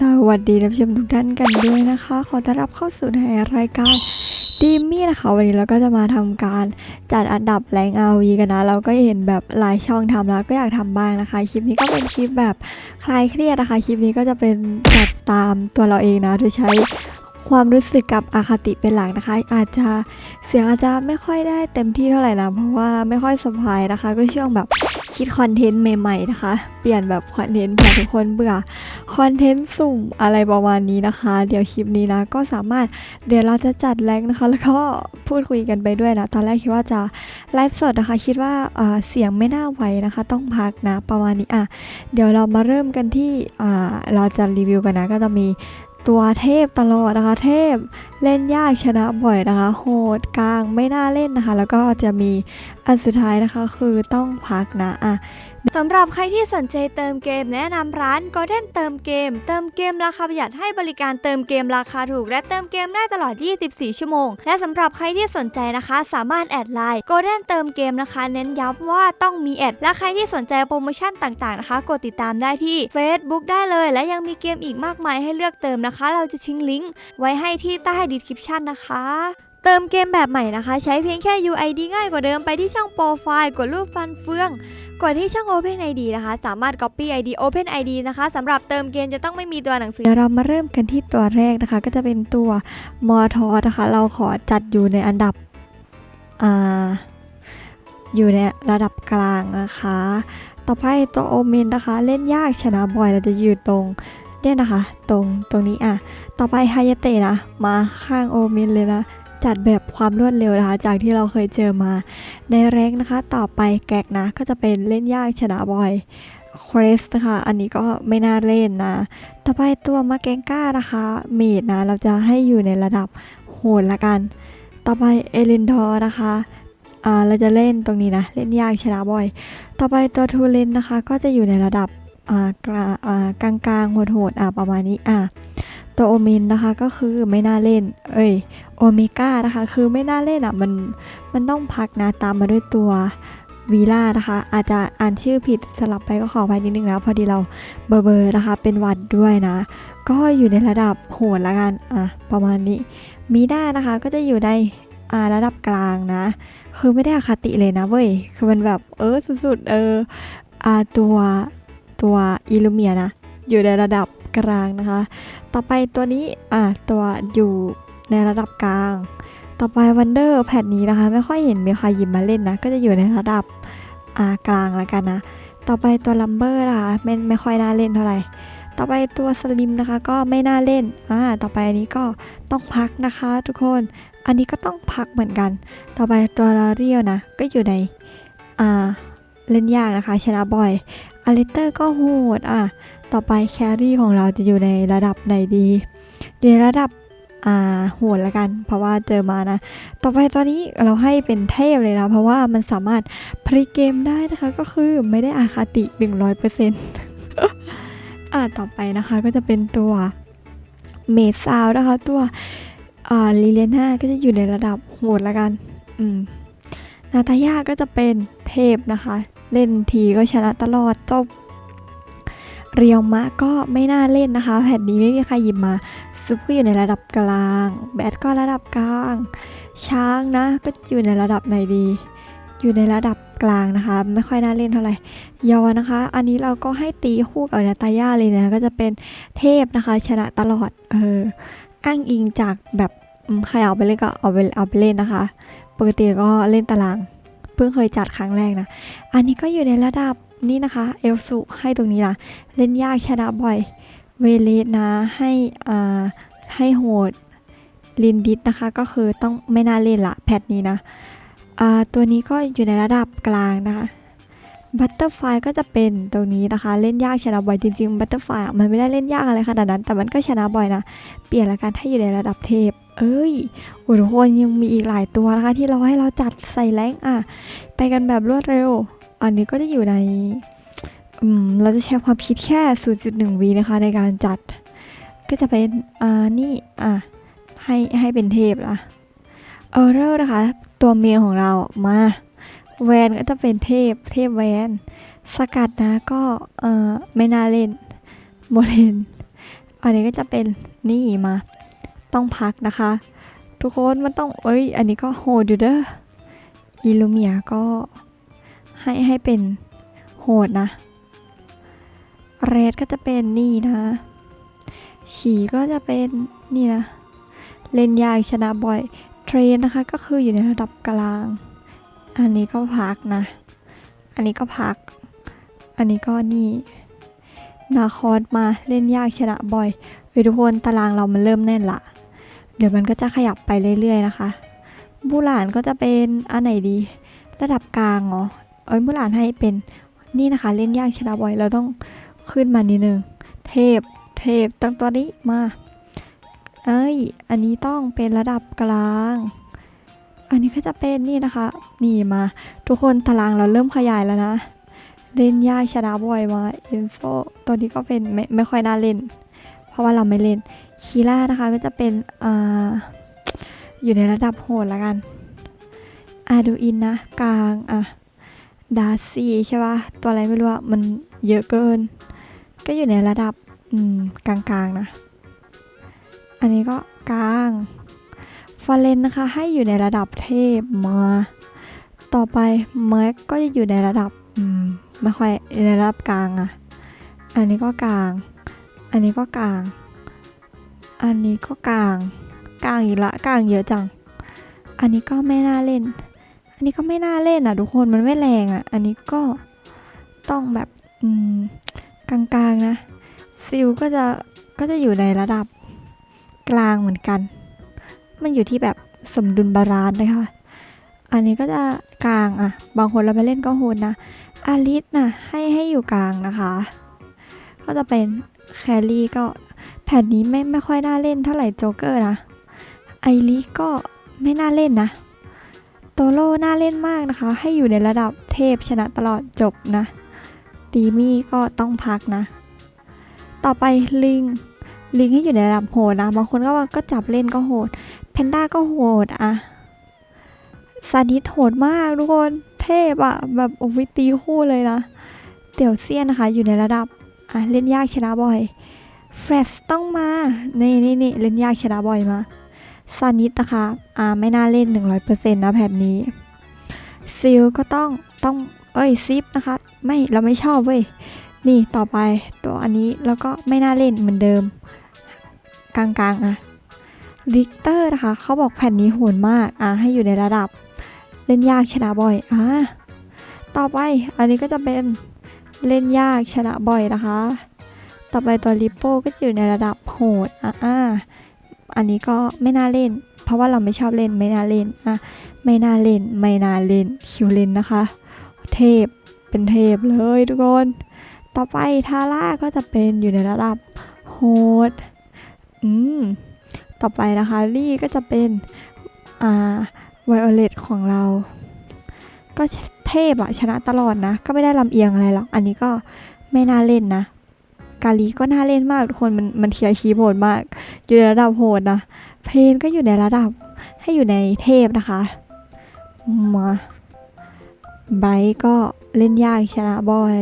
สวัสดีท่านผู้ชมทุกท่านกันด้วยนะคะ ขอต้อนรับเข้าสู่ในรายการดีมี่นะคะ วันนี้เราก็จะมาทำการจัดอันดับแรงเอาวีกันนะ เราก็เห็นแบบหลายช่องทำแล้วก็อยากทำบ้างนะคะ คลิปนี้ก็เป็นคลิปแบบคลายเครียดนะคะ คลิปนี้ก็จะเป็นจัดตามตัวเราเองนะ โดยใช้ความรู้สึกกับอาคติเป็นหลักนะคะ อาจจะเสียงอาจจะไม่ค่อยได้เต็มที่เท่าไหร่นะ เพราะว่าไม่ค่อยสบายนะคะ ก็ช่วงแบบ คิดคอนเทนต์ใหม่ๆนะคะ เปลี่ยนแบบคอนเทนต์เผื่อทุกคนเบื่อคอนเทนต์สุ่มอะไรประมาณนี้นะคะ เดี๋ยวคลิปนี้นะก็สามารถเดี๋ยวเราจะจัดแรงนะคะ แล้วก็พูดคุยกันไปด้วยนะ ตอนแรกคิดว่าจะไลฟ์สดนะคะ คิดว่าเสียงไม่น่าไหวนะคะ ต้องพักนะประมาณนี้อะเดี๋ยวเรามาเริ่มกันที่เราจะรีวิวกันนะก็จะมี ตัวเทพตลอดนะคะ เทพเล่นยากชนะบ่อยนะคะ โหดกลางไม่น่าเล่นนะคะ แล้วก็จะมีอันสุดท้ายนะคะ คือต้องพักนะอะสำหรับใครที่สนใจเติมเกมแนะนำร้าน Golden เติมเกม เติมเกมราคาประหยัดให้บริการเติมเกมราคาถูก และเติมเกมได้ตลอด 24 ชั่วโมง และสำหรับใครที่สนใจนะคะ สามารถแอดไลน์ Golden เติมเกมนะคะ เน้นย้ำว่าต้องมีแอด และใครที่สนใจโปรโมชั่นต่างๆนะคะ กดติดตามได้ที่ Facebook ได้เลย และยังมีเกมอีกมากมายให้เลือกเติมนะคะคะ เราจะทิ้งลิงก์ไว้ให้ที่ใต้ description นะคะ เติมเกมแบบใหม่นะคะ ใช้เพียงแค่ UID ง่ายกว่าเดิมไปที่ช่องโปรไฟล์กดรูปฟันเฟืองกดที่ช่อง Open ID นะคะ สามารถ Copy ID Open ID นะคะสำหรับเติมเกมจะต้องไม่มีตัวหนังสือเดี๋ยวเรามาเริ่มกันที่ตัวแรกนะคะ ก็จะเป็นตัวมอทอนะคะ เราขอจัดอยู่ในอันดับอ่าอยู่ในระดับกลางนะคะ ต่อไปตัวโอเมนนะคะ เล่นยากชนะบ่อยเราจะอยู่ตรง เนี่ยนะคะ ตรงตรงนี้อะ ต่อไปไฮยาเตะนะ มาข้างโอเมนเลยนะ จัดแบบความรวดเร็วนะคะ จากที่เราเคยเจอมา ในแรงนะคะ ต่อไปแกกนะ ก็จะเป็นเล่นยากชนะบ่อยครสนะคะอันนี้ก็ไม่น่าเล่นนะ ต่อไปตัวมาแกงก้านะคะเมดนะ เราจะให้อยู่ในระดับโหดละกัน ต่อไปเอลินดอร์นะคะอ่าเราจะเล่นตรงนี้นะ เล่นยากชนะบ่อย ต่อไปตัวทูเลนนะคะ ก็จะอยู่ในระดับ อ่ากลาอ่ากลางกลางๆโหดๆอ่าประมาณนี้อ่าตัวโอเมนนะคะก็คือไม่น่าเล่น เอ้ยโอเมก้านะคะ คือไม่น่าเล่นอะมันมันต้องพักนะตามมาด้วยตัววีล่านะคะ อาจจะอ่านชื่อผิดสลับไปก็ขออภัยนิดนึงนะพอดีเราเบอร์เบอร์นะคะ เป็นวัดด้วยนะ ก็อยู่ในระดับโหดละกันอะประมาณนี้มีด้านะคะก็จะอยู่ในอ่าระดับกลางนะ คือไม่ได้อคติเลยนะเว้ยคือมันแบบเออสุดๆเอออ่าตัว ตัวอิลูเมียนะ อยู่ในระดับกลางนะคะ ต่อไปตัวนี้อ่าตัวอยู่ในระดับกลาง ต่อไปวันเดอร์แพทนี้นะคะ ไม่ค่อยเห็นมีใครหยิบมาเล่นนะ ก็จะอยู่ในระดับอ่ากลางและกันนะ ต่อไปตัวลัมเบอร์นะคะไม่ไม่ค่อยน่าเล่นเท่าไหร่ต่อไปตัวสลิมนะคะก็ไม่น่าเล่น อ่า ต่อไปอันนี้ก็ต้องพักนะคะทุกคน อันนี้ก็ต้องพักเหมือนกัน ต่อไปตัวลาเรียวนะ ก็อยู่ใน อ่า เล่นยากนะคะ ชนะบ่อย อเลเตอร์ก็โหดอะ ต่อไปแครี่ของเราจะอยู่ในระดับไหนดี อยู่ในระดับอ่าโหดละกัน เพราะว่าเจอมานะ ต่อไปตอนนี้เราให้เป็นเทพเลยนะ เพราะว่ามันสามารถพลิกเกมได้นะคะ ก็คือไม่ได้อาคาติ 100%อ่าต่อไปนะคะก็จะเป็นตัวเมดซาวนะคะ ตัวอ่าลิเลียนาก็จะอยู่ในระดับโหดละกัน อืมนาตาย่าก็จะเป็นเทพนะคะ เล่นทีก็ชนะตลอดจบ เรียวมะก็ไม่น่าเล่นนะคะ แผ่นนี้ไม่มีใครหยิบมาซุปก็อยู่ในระดับกลาง แบทก็ระดับกลาง ช้างนะ ก็อยู่ในระดับไหนดี อยู่ในระดับกลางนะคะ ไม่ค่อยน่าเล่นเท่าไหร่ยอนะคะ อันนี้เราก็ให้ตีคู่กับนาตาย่าเลยนะ ก็จะเป็นเทพนะคะ ชนะตลอดเอออ้างอิงจากแบบใครเอาไปเล่นก็เอาไปเอาไปเล่นนะคะ ปกติก็เล่นตาราง เพิ่งเคยจัดครั้งแรกนะ อันนี้ก็อยู่ในระดับนี่นะคะ เอลสุให้ตรงนี้นะเล่นยากชนะบ่อย เวเลสนะให้อ่าให้โหดลินดิสนะคะ ก็คือต้องไม่น่าเล่นละแพทนี้นะอ่าตัวนี้ก็อยู่ในระดับกลางนะคะบัตเตอร์ไฟก็จะเป็นตรงนี้นะคะ เล่นยากชนะบ่อยจริงๆบัตเตอร์ไฟมันไม่ได้เล่นยากอะไรขนาดนั้น แต่มันก็ชนะบ่อยนะ เปลี่ยนละกันถ้าอยู่ในระดับเทพ เอ้ยโอ้ทุกคนยังมีอีกหลายตัวนะคะ ที่เราให้เราจัดใส่แรงอะ ไปกันแบบรวดเร็ว อันนี้ก็จะอยู่ในอืมเราจะใช้ความคิดแค่ 0.1วินะคะ ในการจัด ก็จะเป็นอ่านี่อะให้ให้เป็นเทพละเออเรอร์นะคะ ตัวเมนของเรามาแวนก็จะเป็นเทพเทพแวน สกัดนะก็เออไม่น่าเล่นโมเลนอันนี้ก็จะเป็นนี่มา ต้องพักนะคะ ทุกคนมันต้องเอ้ย อันนี้ก็โหดอยู่เด้ออิลูเมียก็ให้ให้เป็นโหดนะเรดก็จะเป็นนี่นะ ฉีก็จะเป็นนี่นะ เล่นยากชนะบ่อย เทรนนะคะก็คืออยู่ในระดับกลาง อันนี้ก็พักนะ อันนี้ก็พัก อันนี้ก็นี่ นาคอสมาเล่นยากชนะบ่อยเฮ้ยทุกคนตารางเรามันเริ่มแน่นละ เดี๋ยวมันก็จะขยับไปเรื่อยๆนะคะบูหลานก็จะเป็นอันไหนดี ระดับกลางเหรอเอ้ยบูหลานให้เป็นนี่นะคะ เล่นยากชนะบ่อยเราต้องขึ้นมานิดนึง เทพเทพตั้งตัวนี้มา เอ้ย อันนี้ต้องเป็นระดับกลาง อันนี้ก็จะเป็นนี่นะคะ นี่มา ทุกคนตารางเราเริ่มขยายแล้วนะ เล่นยากชนะบ่อยมาอินโฟตัวนี้ก็เป็นไม่ไม่ค่อยน่าเล่น เพราะว่าเราไม่เล่น คีล่านะคะก็จะเป็นออยู่ในระดับโหดละกันอาดูอินนะ กลางอะดาซี่ใช่ปะตัวอะไรไม่รู้อะมันเยอะเกิน ก็อยู่ในระดับอืมกลางๆนะ อันนี้ก็กลางฟาเลนนะคะ ให้อยู่ในระดับเทพมา ต่อไปแม็กก็จะอยู่ในระดับอืมไม่ค่อยในระดับกลางอะอันนี้ก็กลาง อันนี้ก็กลาง อันนี้ก็กลาง กลางอีกละกลางเยอะจัง อันนี้ก็ไม่น่าเล่น อันนี้ก็ไม่น่าเล่นอะทุกคนมันไม่แรงอะ อันนี้ก็ต้องแบบอืมกลางๆนะซิลก็จะก็จะอยู่ในระดับกลางเหมือนกัน มันอยู่ที่แบบสมดุลบาลานซ์นะคะ อันนี้ก็จะกลางอะ บางคนเราไปเล่นก็โหดนะ อาริสนะให้ให้อยู่กลางนะคะ ก็จะเป็นแครี่ก็ แผ่นนี้ไม่ไม่ค่อยน่าเล่นเท่าไหร่โจ๊กเกอร์นะ ไอริก็ไม่น่าเล่นนะ โตโร่น่าเล่นมากนะคะ ให้อยู่ในระดับเทพชนะตลอดจบนะ ตีมี่ก็ต้องพักนะ ต่อไปลิง ลิงให้อยู่ในระดับโหดนะ บางคนก็ว่าก็จับเล่นก็โหดแพนด้าก็โหดอะซาดิสโหดมากทุกคน เทพอะแบบโอ้ยตีคู่เลยนะ เตี่ยวเซียนนะคะ อยู่ในระดับอะเล่นยากชนะบ่อย เฟรชต้องมา นี่นี่นี่เล่นยากชนะบ่อยมาซานิสนะคะอ่าไม่น่าเล่น 100%นะแผ่นนี้ซิลก็ต้องต้องเอ้ยซิปนะคะ ไม่เราไม่ชอบเว้ย นี่ต่อไปตัวอันนี้แล้วก็ไม่น่าเล่นเหมือนเดิม กลางๆอะลิกเตอร์นะคะเขาบอกแผ่นนี้โหดมากอะให้อยู่ในระดับ เล่นยากชนะบ่อยอะต่อไปอันนี้ก็จะเป็นเล่นยากชนะบ่อยนะคะ ต่อไปตัวลิปโป้ก็อยู่ในระดับโหดอะอะอันนี้ก็ไม่น่าเล่น เพราะว่าเราไม่ชอบเล่นไม่น่าเล่นอะไม่น่าเล่นไม่น่าเล่นคิวเล่นนะคะ เทพเป็นเทพเลยทุกคน ต่อไปทาร่าก็จะเป็นอยู่ในระดับโหดอืมต่อไปนะคะลี่ก็จะเป็นอ่าไวโอเลตของเรา ก็เทพอะชนะตลอดนะ ก็ไม่ได้ลำเอียงอะไรหรอก อันนี้ก็ไม่น่าเล่นนะ กาลีก็น่าเล่นมากทุกคนมันมันเทียร์คีย์โหดมาก อยู่ในระดับโหดนะ เพนก็อยู่ในระดับให้อยู่ในเทพนะคะมาไบร์ก็เล่นยากชนะบอย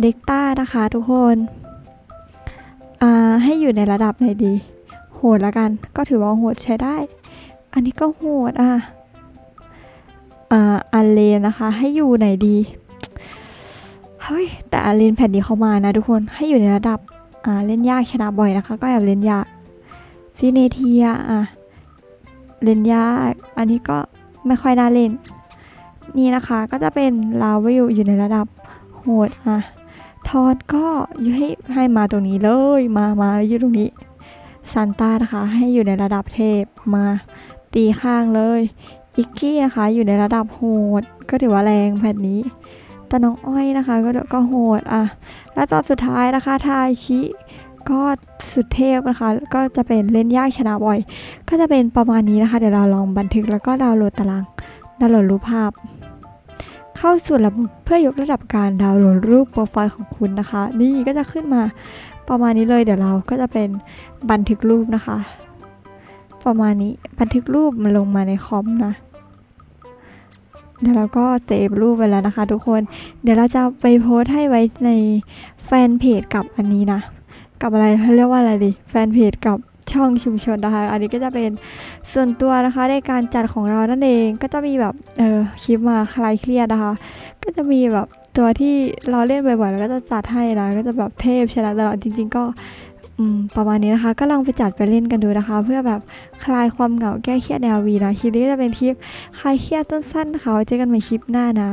เด็กต้านะคะทุกคนอ่าให้อยู่ในระดับไหนดี โหดละกัน ก็ถือว่าโหดใช้ได้ อันนี้ก็โหดอะอ่าอันเลนนะคะ ให้อยู่ไหนดี เฮ้ย แต่อันเลนแผ่นนี้เขามานะทุกคนให้อยู่ในระดับอ่าเล่นยากชนะบ่อยนะคะ ก็แอบเล่นยากซีเนเทียอะเล่นยากอันนี้ก็ไม่ค่อยน่าเล่น นี่นะคะก็จะเป็นลาวิลอยู่ในระดับโหดอะทอดก็อยู่ให้ให้มาตรงนี้เลยมามาอยู่ตรงนี้ซันต้านะคะ ให้อยู่ในระดับเทพมาตีข้างเลยอิกกี้นะคะอยู่ในระดับโหดก็ถือว่าแรงแผ่นนี้ แต่น้องอ้อยนะคะ ก็ก็โหดอะ แล้วตอนสุดท้ายนะคะทาชิก็สุดเทพนะคะ ก็จะเป็นเล่นยากชนะบ่อย ก็จะเป็นประมาณนี้นะคะ เดี๋ยวเราลองบันทึกแล้วก็ดาวน์โหลดตารางดาวน์โหลดรูปภาพ เข้าสู่ระบบเพื่อยกระดับการดาวน์โหลดรูปโปรไฟล์ของคุณนะคะ นี่ก็จะขึ้นมาประมาณนี้เลยเดี๋ยวเราก็จะเป็นบันทึกรูปนะคะ ประมาณนี้บันทึกรูปมันลงมาในคอมนะ เดี๋ยวเราก็เซฟรูปไปแล้วนะคะ ทุกคน เดี๋ยวเราจะไปโพสให้ไว้ในแฟนเพจกับอันนี้นะ กับอะไรเขาเรียกว่าอะไรดี แฟนเพจกับช่องชุมชนนะคะ อันนี้ก็จะเป็นส่วนตัวนะคะในการจัดของเรานั่นเอง ก็จะมีแบบเออคลิปมาคลายเครียดนะคะ ก็จะมีแบบตัวที่เราเล่นบ่อยๆแล้วก็จะจัดให้นะ ก็จะแบบเทพชนะตลอดจริง ๆ ก็ ประมาณนี้นะคะก็ลองไปจัดไปเล่นกันดูนะคะ เพื่อแบบคลายความเหงาแก้เครียดแนววีนะคลิปนี้จะเป็นคลิปคลายเครียดสั้นๆนะคะเจอกันใหม่คลิปหน้านะ